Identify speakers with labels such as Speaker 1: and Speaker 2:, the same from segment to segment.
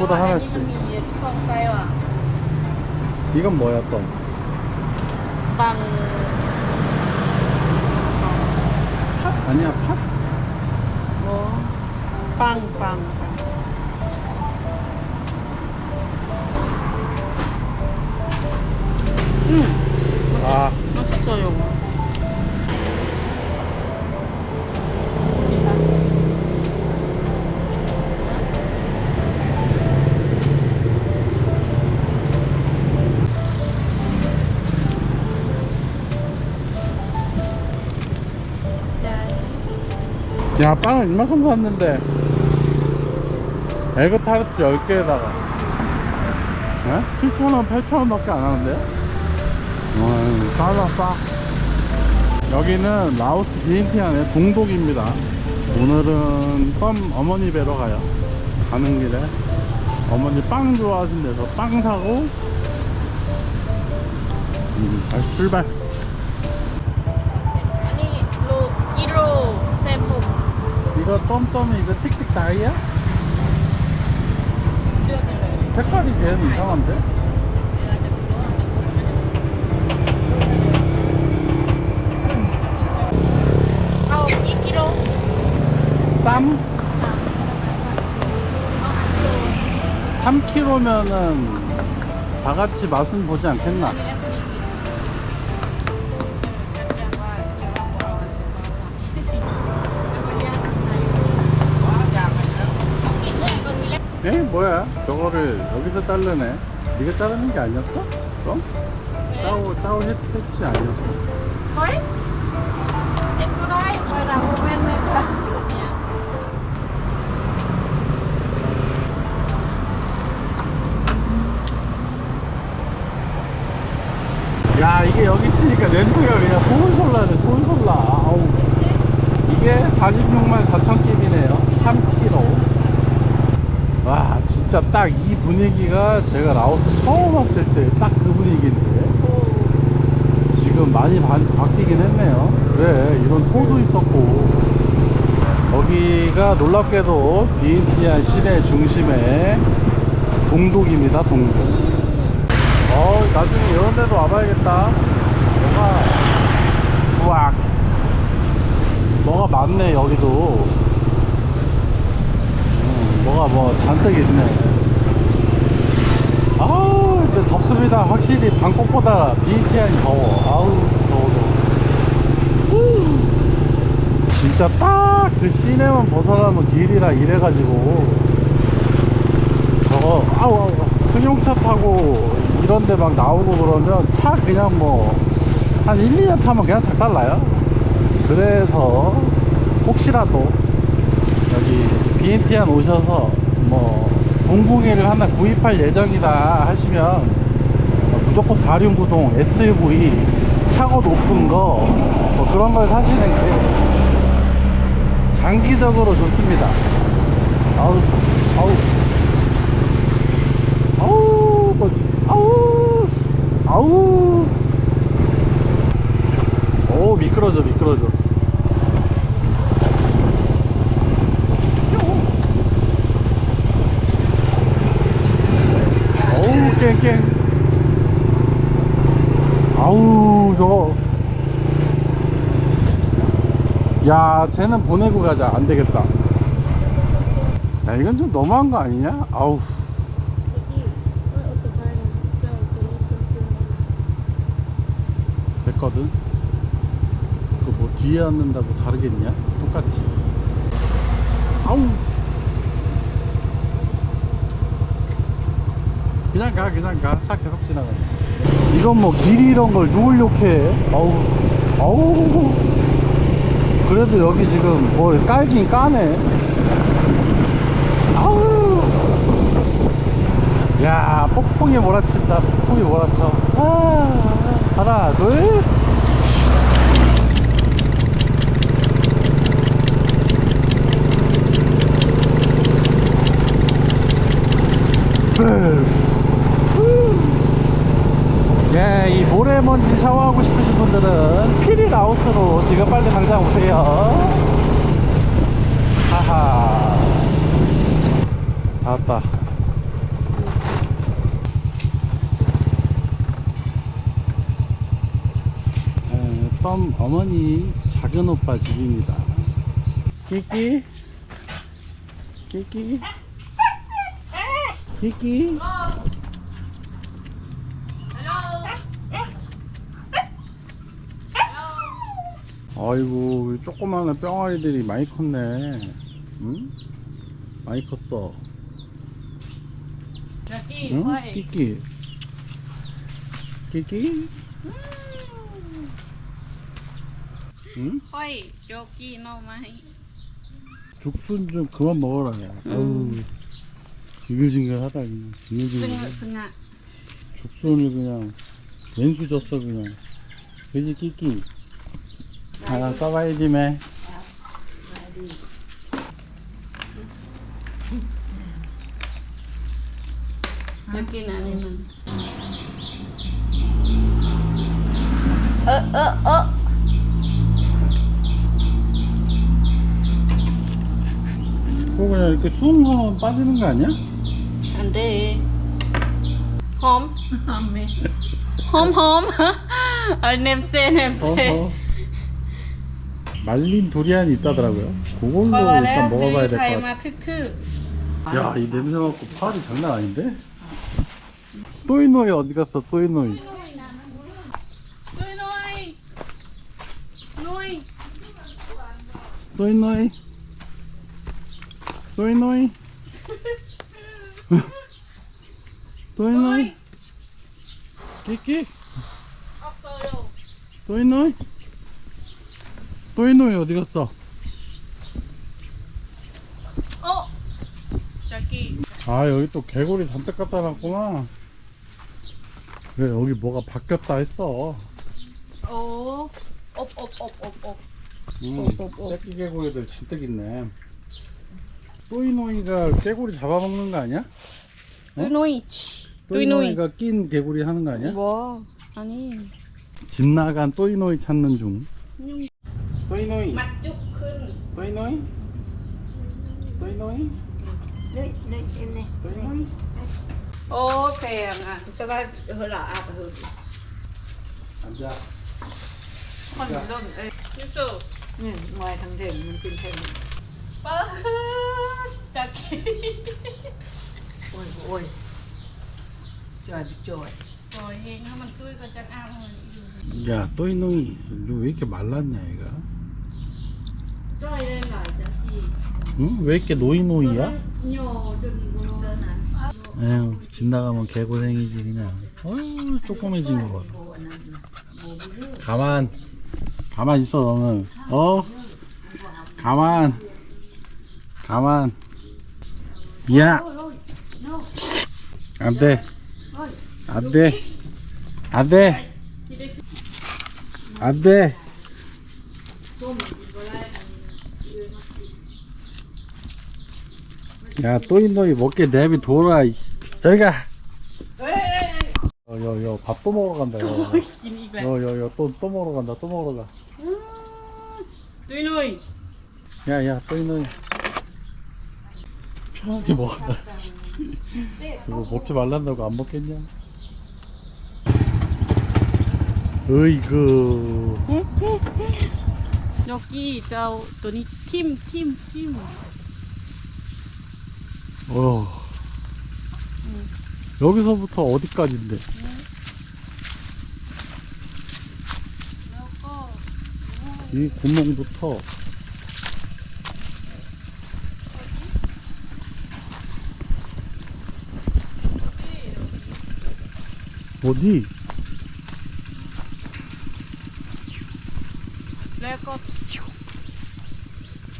Speaker 1: 전부 다 하나씩. 이건 뭐야 또?
Speaker 2: bằng
Speaker 1: 팥 아니야 팥?
Speaker 2: 뭐 bằng bằng 음아 맛있어요
Speaker 1: 야 빵을 이만큼 샀는데. 에그 타르트 10개에다가. 에? 7,000원 8,000원 밖에 안 하는데? 싸다 싸. 여기는 라오스 비엔티안의 동독입니다. 오늘은 껌 어머니 뵈러 가요. 가는 길에. 어머니 빵 좋아하신대서 빵 사고 음, 다시 출발 이거 똠똠이 이거 틱틱 다이야?
Speaker 2: 색깔이 걔는 이상한데? 아 2kg 쌈?
Speaker 1: 3kg면은 다 같이 맛은 보지 않겠나? 에? 뭐야? 저거를 여기서 자르네. 네가 자르는 게 아니었어? 어?
Speaker 2: 짜오,
Speaker 1: 짜오 했, 했지 아니었어?
Speaker 2: Mấy Em có nói một bên này sao
Speaker 1: 야, 이게 여기 있으니까 냄새가 그냥 소울솔라네, 소울솔라. 아우. 이게 46만 4천 깁이네요. 3kg. 와, 진짜 딱 이 분위기가 제가 라오스 처음 왔을 때 딱 그 분위기인데. 지금 많이 바, 바뀌긴 했네요. 그래, 이런 소도 있었고. 여기가 놀랍게도 비엔티안 시내 중심에 동독입니다, 동독. 어, 나중에 이런 데도 와봐야겠다. 뭐가, 우악. 뭐가 많네, 여기도. 음, 뭐가 뭐 잔뜩 있네. 아우, 근데 덥습니다. 확실히 방콕보다 비엔티안이 더워. 아우, 더워, 더워. 후. 진짜 딱 그 시내만 벗어나면 길이라 이래가지고 저거 아우 아우 승용차 타고 이런 데 막 나오고 그러면 차 그냥 뭐 한 1, 2년 타면 그냥 작살나요 그래서 혹시라도 비엔티안 오셔서 뭐 공공일을 하나 구입할 예정이다 하시면 무조건 4륜구동 SUV 차고 높은 거 뭐 그런 걸 사시는 게 장기적으로 좋습니다. 아우, 아우, 아우, 뭐, 아우, 아우. 오, 미끄러져, 미끄러져. 어우, 깽깽. 아우, 저거. 야, 쟤는 보내고 가자. 안 되겠다. 야, 이건 좀 너무한 거 아니냐? 아우. 됐거든. 그 뭐 뒤에 앉는다고 다르겠냐? 똑같지. 아우. 그냥 가, 그냥 가. 차 계속 지나가. 이건 뭐 길이 이런 걸 누굴 욕해? 아우. 아우. 그래도 여기 지금 뭘 깔긴 까네. 아우. 야, 폭풍이 몰아친다. 폭풍이 몰아쳐. 아, 하나, 둘. 예, 이 모래먼지 샤워하고 싶으신 분들은 피리라우스로 지금 빨리 당장 오세요. 하하. 아빠. 네, 썸 어머니 작은 오빠 집입니다. 끼끼? 끼끼? 끼끼? 아이고 이 조그마한 뿅아리들이 많이 컸네. 응? 많이 컸어.
Speaker 2: 응?
Speaker 1: 끼끼 끼끼 응?
Speaker 2: Nó mày.
Speaker 1: 죽순 좀 그만 먹어라. 어우. 징글징글. Sưng
Speaker 2: sưng ạ.
Speaker 1: 죽순을 그냥 왼수 줬어 그냥. 그지 끼끼. 하나 써봐야지 매.
Speaker 2: Này mình. Ơ ơ ơ.
Speaker 1: 그거 그냥 이렇게 숭 하면 빠지는 거 아니야?
Speaker 2: Hóm. Hóm hóm. Ờ nem xe nem xe.
Speaker 1: 말린 두리안이 있다더라고요. 그걸로 일단 먹어봐야 될것 thầy 같아.
Speaker 2: mà thức thư.
Speaker 1: 야, 이 냄새 맡고 팔이 장난 아닌데? 또이노이 어디 갔어, 또이노이?
Speaker 2: Nuôi.
Speaker 1: 또이노이? 또이노이? 또이노이? 끼끼?
Speaker 2: 없어요.
Speaker 1: 또이노이? 또이노이 어디 갔어?
Speaker 2: 어. Jackie.
Speaker 1: 아, 여기 또 개구리 잔뜩 갖다 놨구나. 그래, 여기 뭐가 바뀌었다 했어.
Speaker 2: 오. 옵, 옵, 옵, 옵, 옵.
Speaker 1: 음, 새끼 개구리들 잔뜩 있네. 또이노이가 개구리 잡아먹는 거 아니야?
Speaker 2: Tôi nuôi. 또이노이가
Speaker 1: 낀 개구리 하는 거 아니야?
Speaker 2: 뭐? 아니.
Speaker 1: 집 나간 또이노이 찾는 중. ตัวน้อยม
Speaker 2: ัดจุกขึ้น
Speaker 1: ตัวน้อยตัวน้อย
Speaker 3: เนยเนี่นี่ตัว
Speaker 1: น้อย
Speaker 2: โอ้แพงอะแ
Speaker 3: ต่ว่าเฮาละอาเฮา
Speaker 1: อันจ้ะคนเ
Speaker 2: ริ่มเอ้ยยูสุ
Speaker 3: นี่มวยทางเด่นมันเป็นแพง
Speaker 2: ป้าจักกี้
Speaker 3: โอ้ยโอ้ยจอยจอย
Speaker 2: จอยเองถ้ามันตุ้ยก็จะอ้าวเลย
Speaker 1: อย่าตุ้ยนุ่ยลุยกับบ้านล้านใหก็ 응? 왜 이렇게 노이노이야? 에휴, 집 나가면 개고생이지, 그냥. 어휴, 조그매진 거 봐. 가만. 가만 있어, 너는. 어? 가만. 가만. 야! 안 돼. 안 돼. 안 돼. 안 돼. 야, 또이너이 먹게 내비 돌아. 이 저기 가. 여, 여, 여, 밥 또 먹으러 간다, 여. 여, 여, 여, 또, 또 먹으러 간다, 또 먹으러 가.
Speaker 2: Nuôi.
Speaker 1: 야, 야, 또이너이. 편하게 먹어라. 그거 먹지 말란다고 안 먹겠냐? 으이그.
Speaker 2: Jackie cho tụi ní chim chim chim.
Speaker 1: 어.
Speaker 2: 응.
Speaker 1: 여기서부터 어디까지인데?
Speaker 2: 응. 이 구멍부터
Speaker 1: 어디?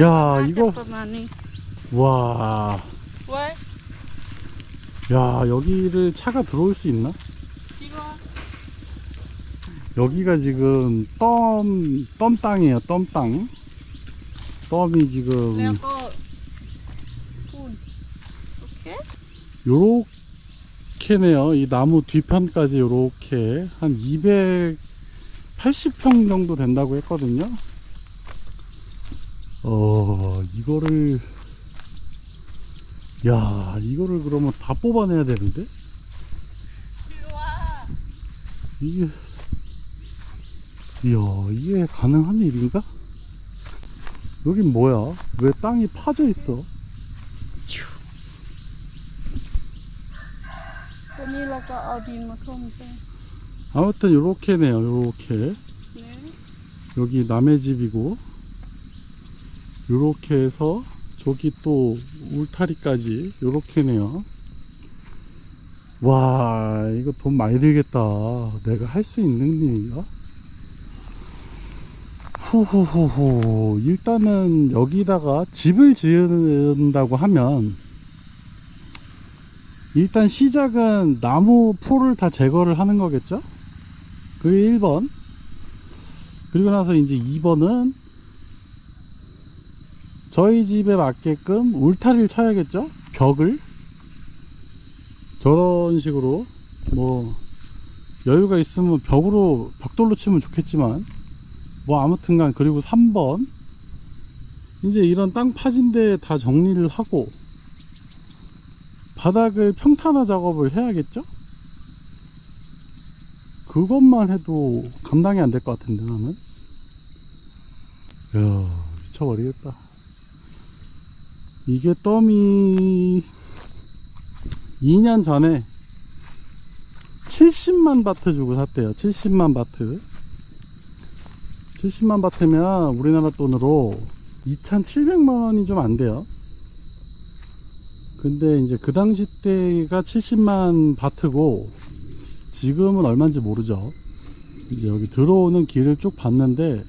Speaker 2: 야 이거
Speaker 1: 와 야 여기를 차가 들어올 수 있나?
Speaker 2: 찍어.
Speaker 1: 여기가 지금 덤, 덤 땅이에요, 덤 땅. 덤이 지금
Speaker 2: phun. Ok.
Speaker 1: 요렇게네요. 이 나무 뒤편까지 요렇게 한 280평 정도 된다고 했거든요. 어, 이거를, 야 이거를 그러면 다 뽑아내야 되는데 이게 이야 이게 가능한 일인가? 여긴 뭐야? 왜 땅이 파져 있어? 아무튼 요렇게네요 요렇게 여기 남의 집이고 요렇게 해서 저기 또 울타리까지, 요렇게네요. 와, 이거 돈 많이 들겠다. 내가 할 수 있는 일인가? 호호호호. 일단은 여기다가 집을 지은다고 하면, 일단 시작은 나무 포를 다 제거를 하는 거겠죠? 그게 1번. 그리고 나서 이제 2번은 저희 집에 맞게끔 울타리를 쳐야겠죠? 벽을. 저런 식으로 뭐 여유가 있으면 벽으로 벽돌로 치면 좋겠지만 뭐 아무튼간 그리고 3번 이제 이런 땅 파진 데 다 정리를 하고 바닥을 평탄화 작업을 해야겠죠? 그것만 해도 감당이 안 될 것 같은데 나는 이야 미쳐버리겠다 이게 덤이 2년 전에 70만 바트 주고 샀대요. 70만 바트. 70만 바트면 우리나라 돈으로 2,700만 원이 좀 안 돼요. 근데 이제 그 당시 때가 70만 바트고 지금은 얼마인지 모르죠. 이제 여기 들어오는 길을 쭉 봤는데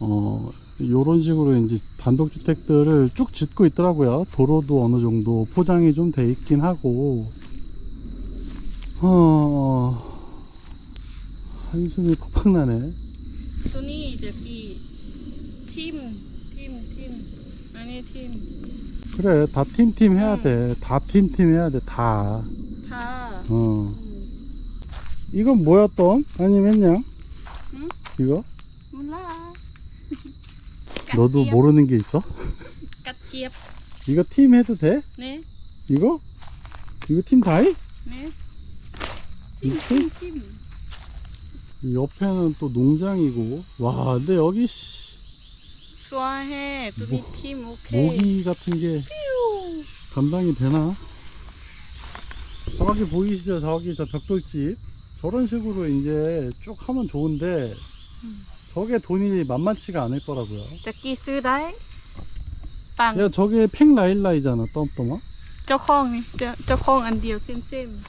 Speaker 1: 어 이런 식으로 이제 단독주택들을 쭉 짓고 있더라고요. 도로도 어느 정도 포장이 좀 돼 있긴 하고, 어, 한숨이 팍팍 나네.
Speaker 2: 손이 저기, 팀, 팀, 팀. 아니, 팀.
Speaker 1: 그래, 다 팀팀 해야 돼. 다 팀팀 해야 돼, 다.
Speaker 2: 다.
Speaker 1: 어. 이건 뭐야, 또? 아니면 했냐?
Speaker 2: 응?
Speaker 1: 이거?
Speaker 2: 몰라. 너도
Speaker 1: 모르는 게 있어?
Speaker 2: 까치엽.
Speaker 1: 이거 팀 해도 돼?
Speaker 2: 네.
Speaker 1: 이거? 이거 팀 다 해?
Speaker 2: 네. 팀, 팀, 팀.
Speaker 1: 옆에는 또 농장이고. 와, 근데 여기, 씨,
Speaker 2: 좋아해. 뚜비 뭐, 팀 오케이. 모기
Speaker 1: 같은 게
Speaker 2: 뾰.
Speaker 1: 감당이 되나? 저기 보이시죠? 저기 저 벽돌집. 저런 식으로 이제 쭉 하면 좋은데,
Speaker 2: 음.
Speaker 1: 저게 돈이 만만치가 않을 거라고요.
Speaker 2: 저기 쓰다이 땅. 야
Speaker 1: 저게 팽 라일라이잖아 덤덤아.
Speaker 2: 저콩 저콩 안디요 쌤쌤.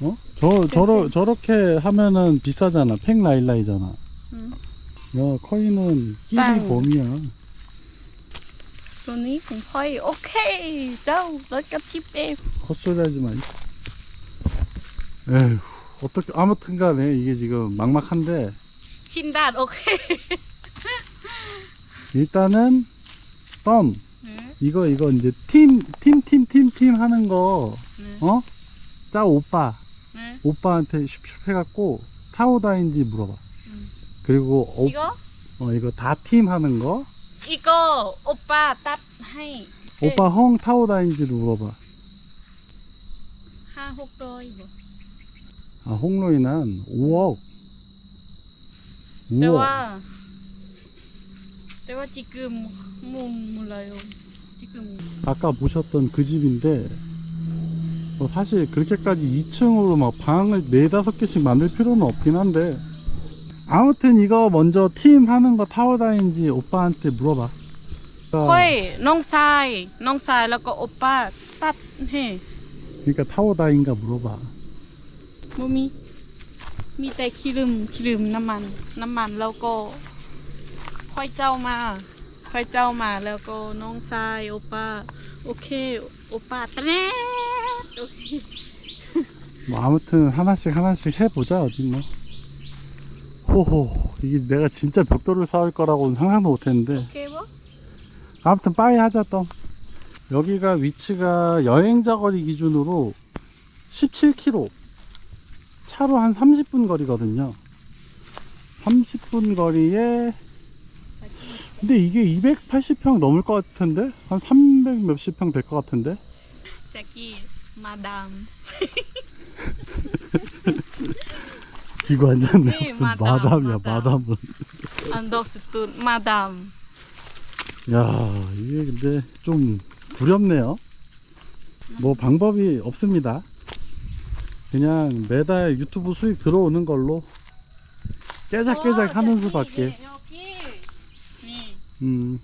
Speaker 1: 어? 저 저러 저렇게 하면은 비싸잖아 팽 라일라이잖아.
Speaker 2: 응.
Speaker 1: 야 커이는 끼리 범이야.
Speaker 2: 돈이 커이 오케이 자 너가 팁에.
Speaker 1: 헛소리하지 마. 에휴 어떻게 아무튼간에 이게 지금 막막한데.
Speaker 2: 신단 오케이.
Speaker 1: 일단은 썸 응?
Speaker 2: 네.
Speaker 1: 이거 이거 이제 팀 팀 팀 팀 팀 하는 거어짜 네. 오빠
Speaker 2: 응.
Speaker 1: 오빠한테 슉슉 해갖고 타오다인지 물어봐.
Speaker 2: 응.
Speaker 1: 그리고 오,
Speaker 2: 이거
Speaker 1: 어 이거 다 팀 하는 거
Speaker 2: 이거 오빠 딱 하이. 오빠
Speaker 1: 헝 타오다인지도 물어봐.
Speaker 2: 하혹로이 뭐.
Speaker 1: 아 홍로이는 5억 근데 와,
Speaker 2: 근데 지금 뭐 몰라요. 지금
Speaker 1: 아까 보셨던 그 집인데 뭐 사실 그렇게까지 2층으로 막 방을 4, 5개씩 만들 필요는 없긴 한데 아무튼 이거 먼저 팀 하는 거 타워다인지 오빠한테 물어봐. 그러니까
Speaker 2: 거의 농사이, 농사이 라고 오빠 탓해.
Speaker 1: 그러니까 타워다인가 물어봐.
Speaker 2: 몸이 มีแต่ขี้ลืมขี้ลืมน้ำมัน น้ำมันแล้วก็ ค่อยเจ้ามา ค่อยเจ้ามาแล้วก็น้องชายโอป้า โอเค โอป้าตะแน่โอเค
Speaker 1: 뭐 아무튼 하나씩 하나씩 해보자 어디 뭐 호호 이게 내가 진짜 벽돌을 쌓을 거라고는 상상도 못했는데 โอ
Speaker 2: เคบ่
Speaker 1: 아무튼 빠이 하자 또 여기가 위치가 여행자 거리 기준으로 17km 차로 한 30분 거리거든요. 30분 거리에 근데 이게 280평 넘을 것 같은데? 한 300 몇십 평 될 것 같은데?
Speaker 2: 자기 마담.
Speaker 1: 이거 완전네. 네, 무슨 마담, 마담이야 마담. 은.
Speaker 2: 안더스툰 마담.
Speaker 1: 야 이게 근데 좀 두렵네요.
Speaker 2: 뭐
Speaker 1: 방법이 없습니다. 그냥 매달 유튜브 수익 들어오는 걸로 깨작깨작 하는 수밖에
Speaker 2: 여기. 네.
Speaker 1: 음,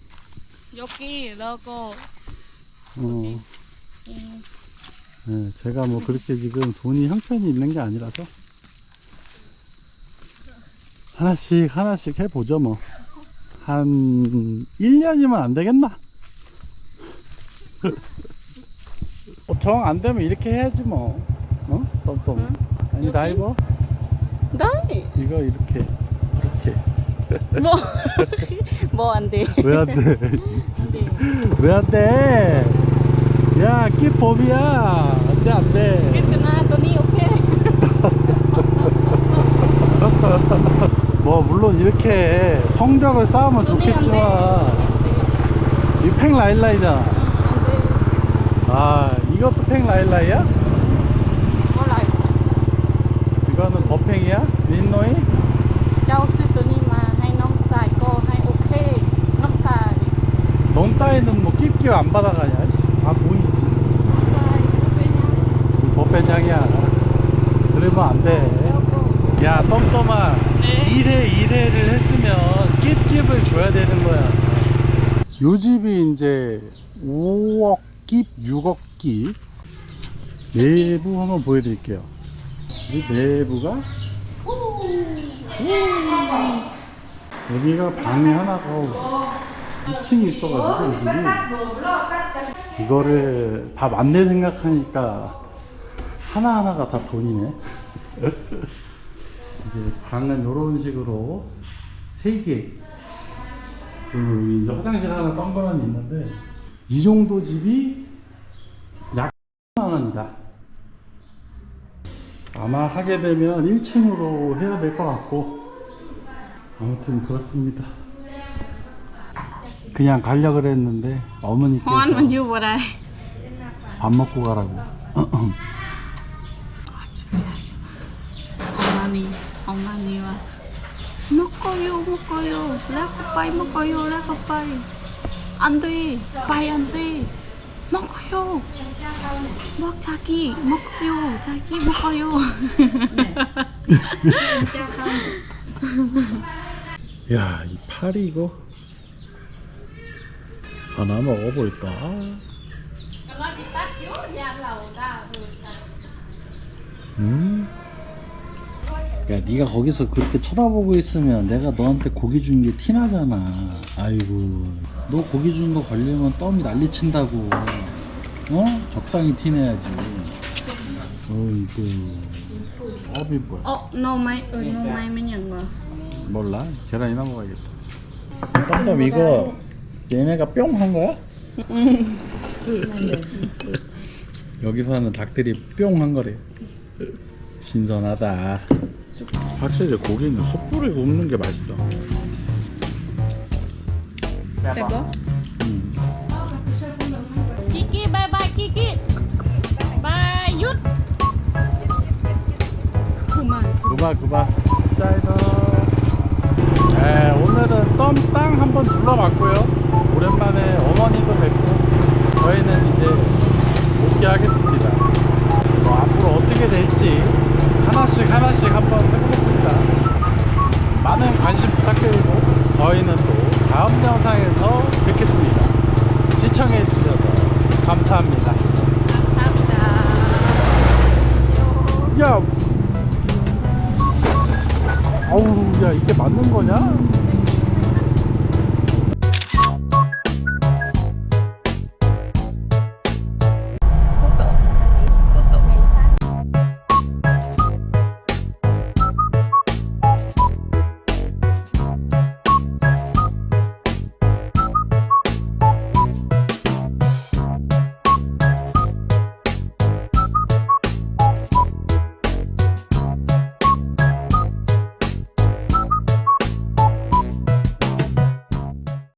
Speaker 2: 여기 로고.
Speaker 1: 어,
Speaker 2: 음,
Speaker 1: 네, 제가 뭐 그렇게 지금 돈이 형편이 있는 게 아니라서 하나씩 하나씩 해보죠 뭐 한 1년이면 안 되겠나? 정 안 되면 이렇게 해야지 뭐 어? 똥똥 응? 아니 여기? 나이버
Speaker 2: 네.
Speaker 1: 이거 이렇게 이렇게
Speaker 2: 뭐, 뭐 안 돼. 왜 안 돼?
Speaker 1: 왜 안 돼? 야, 끼법이야. 안 돼, 안 돼. 괜찮아,
Speaker 2: 돈이 오케이.
Speaker 1: 뭐, 물론 이렇게 성적을 쌓으면. 좋겠지만, 이 팽 라일라이잖아. 안 돼. 아, 이것도 팽 라일라이야?
Speaker 2: 몰라요.
Speaker 1: 어펙이야? 민노이? 넘사이는 뭐 깊게 안 받아가냐 다 보이지. 법배냥이야. 그러면
Speaker 2: 안돼야
Speaker 1: 똥똥아. 1회 일회를 했으면 깁깁을 줘야 되는 거야. 요 집이 이제 5억 깁 6억 깁 내부 한번 보여드릴게요. 이 내부가 여기가 방이 하나가 2층이 있어가지고 이 집이 이거를 다 만들 생각하니까 하나하나가 다 돈이네. 이제 방은 이런 식으로 세 개. 그리고 여기 이제 화장실 하나 덩그러니 있는데 이 정도 집이 약 10만 원이다. 아마 하게 되면 1층으로 해야 될 것 같고. 아무튼 그렇습니다. 그냥 가려고 그랬는데 어머니께서 밥 먹고 가라고.
Speaker 2: 어머니 어머니와. 먹어요 먹어요. 라커 빠이 먹어요 라커 빠이. 안돼 빠이 안돼. 먹어요. 먹 자기 먹어요. 자기 먹어요.
Speaker 1: 야, 이 파리 이거 하나 먹어볼까? 음. 야, 네가 거기서 그렇게 쳐다보고 있으면 내가 너한테 고기 준 게 티나잖아. 아이고, 너 고기 준 거 걸리면 껌이 난리친다고. 어? 적당히 티내야지. 어이구. 업이 그, 뭐야?
Speaker 2: 어, no, my, uh, no, my meaning.
Speaker 1: 몰라. 계란이나 먹어야겠다. 땀땀 이거 얘네가 뿅 한 거야? 여기서는 닭들이 뿅 한 거래. 신선하다. 확실히 고기는 숯불에 굽는 게 맛있어.
Speaker 2: 대박. 끼끼끼 마윷 그만. 그만
Speaker 1: 그만. 짜이다 네, 오늘은 썸땅 한번 둘러봤고요. 오랜만에 어머니도 뵙고 저희는 이제 복귀하겠습니다. 뭐 앞으로 어떻게 될지 하나씩 하나씩 한번 해보겠습니다. 많은 관심 부탁드리고 저희는 또 다음 영상에서 뵙겠습니다. 시청해주셔서 감사합니다.
Speaker 2: 감사합니다.
Speaker 1: 야, 어우, 야 이게 맞는 거냐?